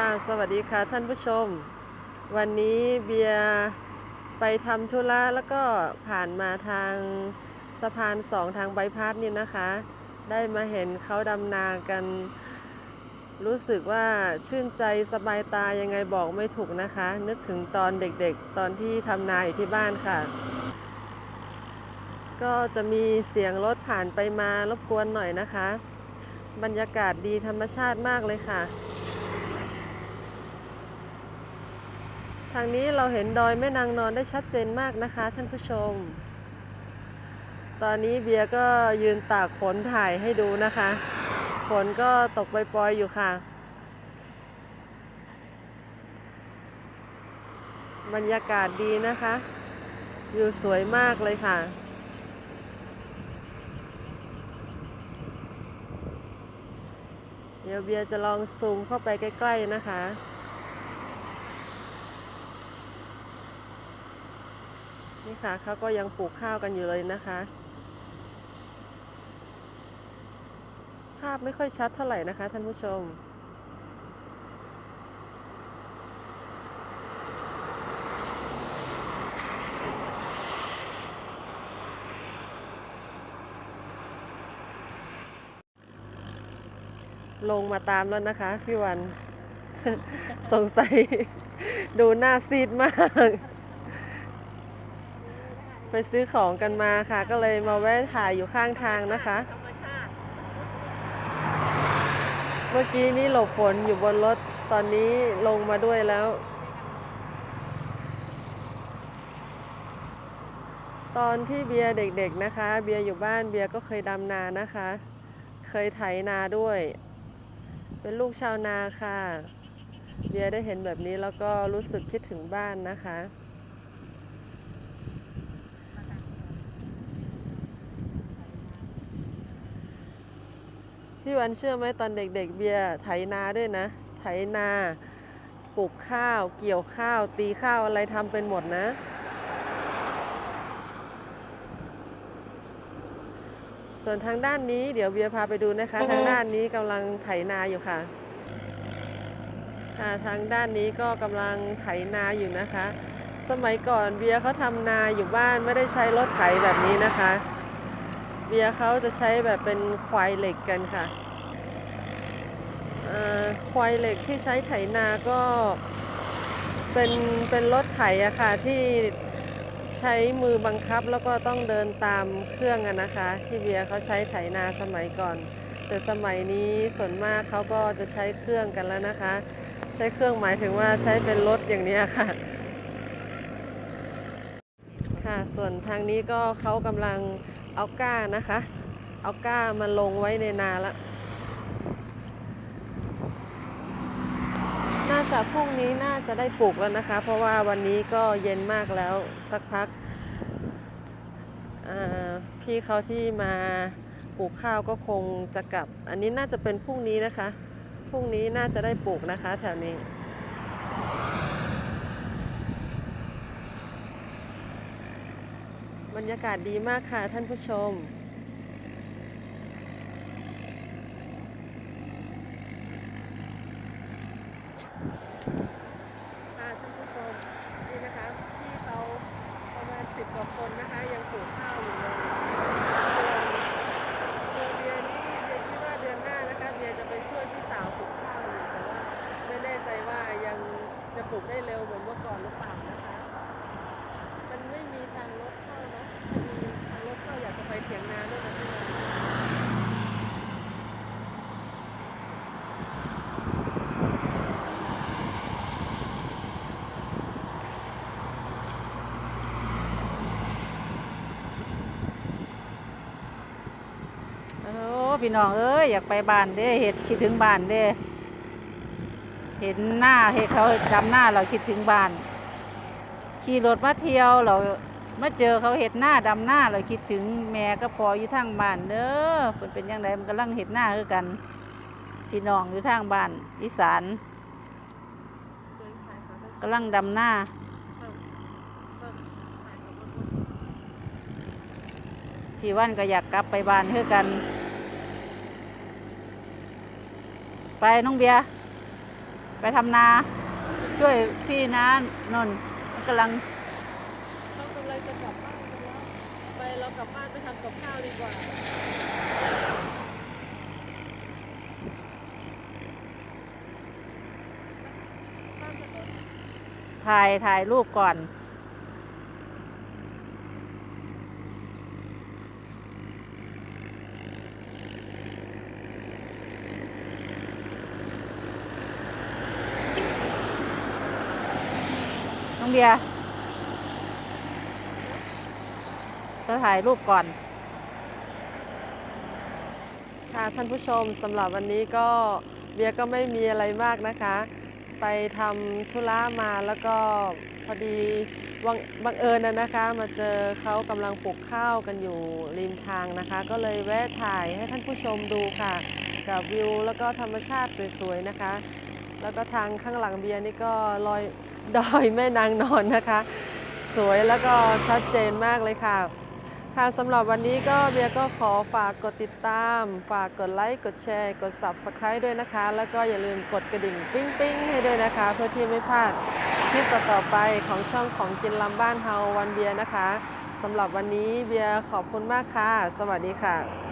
ค่ะ สวัสดีค่ะท่านผู้ชม วันนี้เบียร์ไปทำธุระแล้วก็ผ่านมาทางสะพานสองทางใบายพาสนี่นะคะ ได้มาเห็นเขาดำนากัน รู้สึกว่าชื่นใจสบายตายังไงบอกไม่ถูกนะคะ นึกถึงตอนเด็กๆ ตอนที่ทำนาอยู่ที่บ้านค่ะ ก็จะมีเสียงรถผ่านไปมารบกวนหน่อยนะคะ บรรยากาศดีธรรมชาติมากเลยค่ะ ทางนี้เราเห็นดอยแม่นางนอนได้ชัดเจนมากนะคะ ท่านผู้ชม ตอนนี้เบียร์ก็ยืนตากฝนถ่ายให้ดูนะคะ ฝนก็ตกปล่อยๆอยู่ค่ะ บรรยากาศดีนะคะอยู่สวยมากเลยค่ะ เดี๋ยวเบียร์จะลองซูมเข้าไปใกล้ ๆ นะคะ นี่ค่ะเขาก็ยังปลูกข้าวกันอยู่เลยนะคะ ภาพไม่ค่อยชัดเท่าไหร่นะคะ ท่านผู้ชมลงมาตามแล้วนะคะ พี่วัน สงสัย ดูหน้าซีดมาก ไปซื้อของกันมาค่ะ ก็เลยมาแวะถ่ายอยู่ข้างทางนะคะ เมื่อกี้นี้หลบฝนอยู่บนรถตอนนี้ลงมาด้วยแล้ว ตอนที่เบียร์เด็กๆนะคะ เบียร์อยู่บ้านเบียร์ก็เคยดำนานะคะ เคยไถนาด้วย เป็นลูกชาวนาค่ะ เบียร์ได้เห็นแบบนี้แล้วก็รู้สึกคิดถึงบ้านนะคะ พี่วันเชื่อไหมตอนเด็กๆเบียร์ไถนาด้วยนะ ไถนาปลูกข้าว เกี่ยวข้าว ตีข้าวอะไรทำเป็นหมดนะ ส่วนทางด้านนี้เดี๋ยวเบียร์พาไปดูนะคะ ทางด้านนี้กำลังไถนาอยู่ค่ะค่ะทางด้านนี้ก็กำลังไถนาอยู่นะคะ สมัยก่อนเบียร์เขาทำนาอยู่บ้านไม่ได้ใช้รถไถแบบนี้นะคะ เบียร์เขาจะใช้แบบเป็นควายเหล็กกันค่ะควายเหล็กที่ใช้ไถนาก็เป็นเป็นรถไถอะค่ะที่ใช้มือบังคับแล้วก็ต้องเดินตามเครื่องอะนะคะ ที่เบียร์เขาใช้ไถนาสมัยก่อน แต่สมัยนี้ส่วนมากเขาก็จะใช้เครื่องกันแล้วนะคะ ใช้เครื่องหมายถึงว่าใช้เป็นรถอย่างนี้ค่ะค่ะ ส่วนทางนี้ก็เขากำลัง เอาก้านะคะ เอาก้ามาลงไว้ในนาละ น่าจะพรุ่งนี้น่าจะได้ปลูกแล้วนะคะ เพราะว่าวันนี้ก็เย็นมากแล้วสักพัก พี่เขาที่มาปลูกข้าวก็คงจะกลับ อันนี้น่าจะเป็นพรุ่งนี้นะคะ พรุ่งนี้น่าจะได้ปลูกนะคะแถวนี้ บรรยากาศดีมากค่ะท่านผู้ชม ค่ะท่านผู้ชม นี่นะคะพี่เขาประมาณสิบกว่าคนนะคะ ยังปลูกข้าวอยู่เลยส่วนเดือนนี้เดือนที่ว่าเดือนหน้านะคะเบียร์จะไปช่วยพี่สาวปลูกข้าวอยู่แต่ว่าไม่แน่ใจว่ายังจะปลูกได้เร็วเหมือนเมื่อก่อนหรือเปล่านะคะ มันไม่มีทางรถเข้าเนาะมีทางรถเข้าอยากจะไปเถียงนาด้วยนะพี่น้องโอ้พี่น้องเอ้ยอยากไปบ้านเด้เห็ดคิดถึงบ้านเด้ เห็นหน้าเห็ดเขาจำหน้าเราคิดถึงบ้าน ขี่รถมาเที่ยวเรามาเจอเขาเห็ดหน้าดำหน้าเราคิดถึงแม่ก็พออยู่ทางบ้านเด้อเพิ่นเป็นยังไงมันกำลังเห็ดหน้าคือกันพี่น้องอยู่ทางบ้านอีสานกำลังดำหน้าพี่วันก็อยากกลับไปบ้านคือกัน ไปน้องเบียไปไปทำนา ช่วยพี่นะนนท์ กำลังเขากำลังจะกลับบ้านกันแล้วไปเรากลับบ้านไปทำกับข้าวดีกว่าถ่ายถ่ายรูปก่อน น้องเบียร์จะถ่ายรูปก่อน ค่ะท่านผู้ชมสำหรับวันนี้ก็เบียร์ก็ไม่มีอะไรมากนะคะ ไปทำธุระมาแล้วก็พอดีวับังเอิญนะนะคะ มาเจอเขากำลังปลูกข้าวกันอยู่ริมทางนะคะ ก็เลยแวะถ่ายให้ท่านผู้ชมดูค่ะ กับวิวแล้วก็ธรรมชาติสวยๆนะคะ แล้วก็ทางข้างหลังเบียร์นี่ก็ลอย ดอยแม่นางนอนนะคะ สวยแล้วก็ชัดเจนมากเลยค่ะ ค่ะสำหรับวันนี้ก็เบียก็ขอฝากกดติดตาม ฝากกดไลค์กดแชร์ กด Subscribe ด้วยนะคะ แล้วก็อย่าลืมกดกระดิ่งปิ้งปิ้งให้ด้วยนะคะ เพื่อที่ไม่พลาดคลิปต่อๆไปของช่องของกินลำบ้านเฮาวันเบียนะคะสำหรับวันนี้เบียขอบคุณมากค่ะ สวัสดีค่ะ